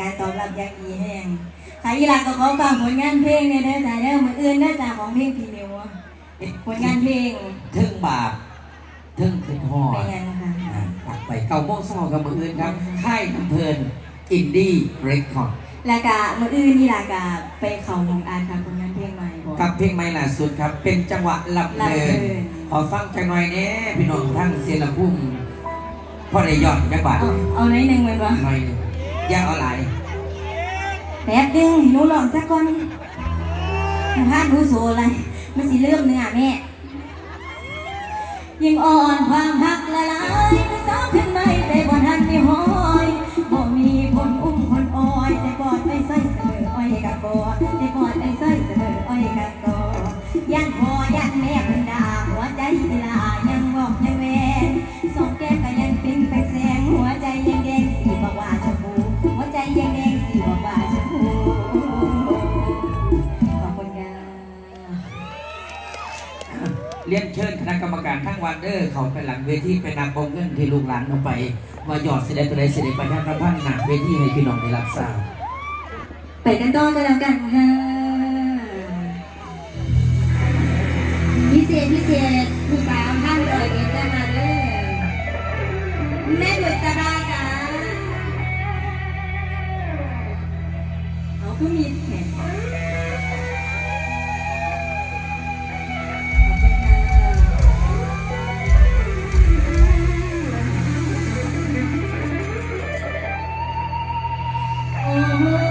การตอบรับอย่างดีแห้งค่ะอีหลักก็ขอฝากผลงานเพลงเนี่ยเด้อจ้าเด้อมืออื่นเด้อจ้าของเพลงพีนิวอะผลงานเพลงทึ่งบาปทึ่งขึ้นหอไปดยังนะคะอ่าตักไปเก่าโมงเศร้ากับมืออื่นครับค่ายน้ำเพลินอินดี้เรคคอร์ดแล้วก็มืออื่นนี่ล่ะก็ไปเขาของอาร์ตค่ะผลงานเพลงใหม่บอกกับเพลงใหม่ล่าสุดครับ เป็นจังหวะลำเพลิลำเพลินนขอฟังจังหน่อยเนี้พี่น้องทั้งเสียลำพุ่มพ่อได้ยอดจักบาทเอาเอาหน่อยหนึ่งมันวะหน่อยหนึ่งอ ย่าเอาไหลแป๊บดึงหนูลองสักก่อนพาดดูโซอะไรมันสิเริ่มเนื้อแม่ ยิ่งอ่อนความหักละลายไม่สาวขึ้นไม่ใจบ่ทันมีหอ เรียนเชิญคณะกรรมการทั้งวันเดอร์เขาไปหลังเวทีไปนำบงเงินที่ลูกหลานเอาไปมาหยอดเสด็จไปได้เสด็จไปท่านพระพันหนักเวทีให้พี่น้องได้รับทราบไปกันต่อกันแล้วกันค่ะ Hallelujah.